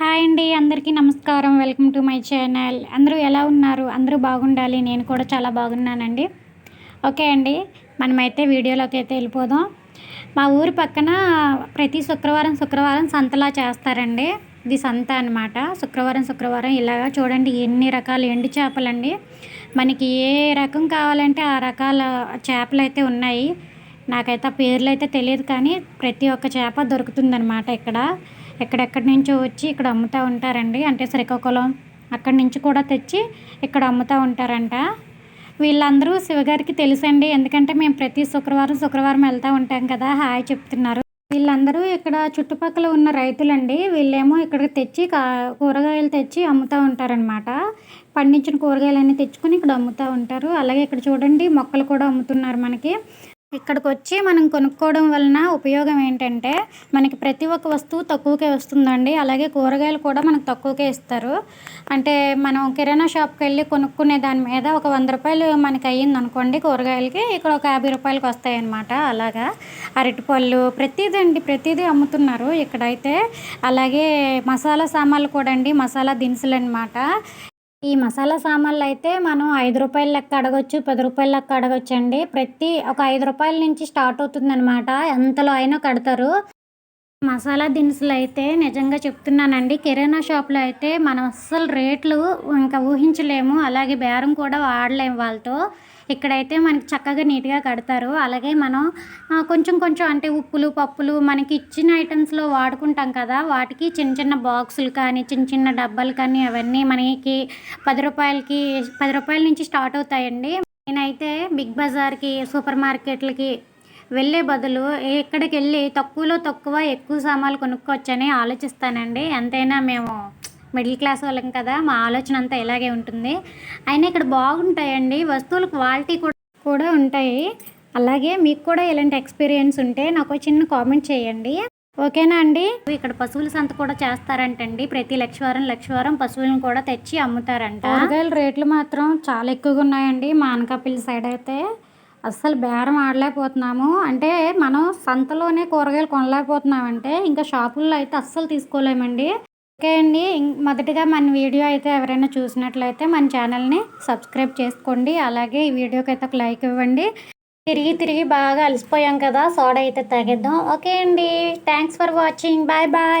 Hi అండి అందరికీ నమస్కారం. Welcome to my channel. అందరూ ఎలా ఉన్నారు? అందరూ బాగుండాలి. నేను కూడా చాలా బాగున్నానండి. ఓకే అండి మనమైతే వీడియోలోకి అయితే వెళ్ళిపోదాం. మా ఊరి పక్కన ప్రతి శుక్రవారం శుక్రవారం సంతలా చేస్తారండి. ఇది సంత అనమాట శుక్రవారం శుక్రవారం ఇలాగా చూడండి ఎన్ని రకాల ఎండు చేపలండి. మనకి ఏ రకం కావాలంటే ఆ రకాల చేపలు అయితే ఉన్నాయి. నాకైతే ఆ పేర్లు అయితే తెలియదు కానీ ప్రతి ఒక్క చేప దొరుకుతుందనమాట ఇక్కడ. ఎక్కడెక్కడి నుంచో వచ్చి ఇక్కడ అమ్ముతూ ఉంటారండి. అంటే శ్రీకాకుళం అక్కడి నుంచి కూడా తెచ్చి ఇక్కడ అమ్ముతూ ఉంటారంట. వీళ్ళందరూ శివగారికి తెలుసండి. ఎందుకంటే మేము ప్రతి శుక్రవారం శుక్రవారం వెళ్తూ ఉంటాం కదా. హాయ్ చెప్తున్నారు. వీళ్ళందరూ ఇక్కడ చుట్టుపక్కల ఉన్న రైతులండి. వీళ్ళేమో ఇక్కడికి తెచ్చి కా కూరగాయలు తెచ్చి అమ్ముతూ ఉంటారనమాట పండించిన కూరగాయలన్నీ తెచ్చుకొని ఇక్కడ అమ్ముతూ ఉంటారు. అలాగే ఇక్కడ చూడండి మొక్కలు కూడా అమ్ముతున్నారు మనకి. ఇక్కడికి వచ్చి మనం కొనుక్కోవడం వలన ఉపయోగం ఏంటంటే మనకి ప్రతి ఒక్క వస్తువు తక్కువకే వస్తుందండి. అలాగే కూరగాయలు కూడా మనకు తక్కువకే ఇస్తారు. అంటే మనం కిరాణా షాప్కి వెళ్ళి కొనుక్కునే దాని మీద ఒక వంద రూపాయలు మనకి అయ్యింది అనుకోండి కూరగాయలకి ఇక్కడ ఒక యాభై రూపాయలకి వస్తాయన్నమాట. అలాగా అరటిపళ్ళు ప్రతిదండి ప్రతిదీ అమ్ముతున్నారు ఇక్కడైతే. అలాగే మసాలా సామాన్లు కూడా అండి మసాలా దినుసులు అనమాట ఈ మసాలా సామాన్లు అయితే మనం ఐదు రూపాయల లెక్క అడగొచ్చు పది రూపాయల లెక్క అడగొచ్చు అండి ప్రతి ఒక ఐదు రూపాయల నుంచి స్టార్ట్ అవుతుంది అనమాట ఎంతలో అయినా కడతారు. మసాలా దినుసులు అయితే నిజంగా చెప్తున్నానండి. కిరాణా షాప్లో అయితే మనం అస్సలు రేట్లు ఇంకా ఊహించలేము. అలాగే బేరం కూడా వాడలేము వాళ్ళతో. ఇక్కడైతే మనకి చక్కగా నీట్గా కడతారు. అలాగే మనం కొంచెం కొంచెం అంటే ఉప్పులు పప్పులు మనకి ఇచ్చిన ఐటమ్స్లో వాడుకుంటాం కదా వాటికి చిన్న చిన్న బాక్సులు కానీ చిన్న చిన్న డబ్బాలు కానీ అవన్నీ మనకి పది రూపాయలకి పది రూపాయల నుంచి స్టార్ట్ అవుతాయండి. నేనైతే బిగ్ బజార్కి సూపర్ మార్కెట్లకి వెళ్ళే బదులు ఎక్కడికి వెళ్ళి తక్కువలో తక్కువ ఎక్కువ సామాన్లు కొనుక్కోవచ్చని ఆలోచిస్తానండి. ఎంతైనా మేము మిడిల్ క్లాస్ వాళ్ళం కదా మా ఆలోచన అంతా ఇలాగే ఉంటుంది. అయినా ఇక్కడ బాగుంటాయండి వస్తువుల క్వాలిటీ కూడా కూడా ఉంటాయి. అలాగే మీకు కూడా ఇలాంటి ఎక్స్పీరియన్స్ ఉంటే నాకు చిన్న కామెంట్ చేయండి. ఓకేనా అండి? ఇక్కడ పశువుల సంత కూడా చేస్తారంటండి. ప్రతి లక్షవారం లక్షవారం పశువులను కూడా తెచ్చి అమ్ముతారంట. కూరగాయల రేట్లు మాత్రం చాలా ఎక్కువగా ఉన్నాయండి మా అనకాపల్లి సైడ్ అయితే. అస్సలు బేరం ఆడలేకపోతున్నాము. అంటే మనం సంతలోనే కూరగాయలు కొనలేకపోతున్నామంటే ఇంకా షాపుల్లో అయితే అస్సలు తీసుకోలేమండి. ఓకే అండి. మొదటిగా మన వీడియో అయితే ఎవరైనా చూసినట్లయితే మన ఛానల్ని సబ్స్క్రైబ్ చేసుకోండి. అలాగే ఈ వీడియోకి అయితే ఒక లైక్ ఇవ్వండి. తిరిగి తిరిగి బాగా అలసిపోయాం కదా సోడా అయితే తాగేద్దాం. ఓకే అండి. Thanks for watching. Bye bye.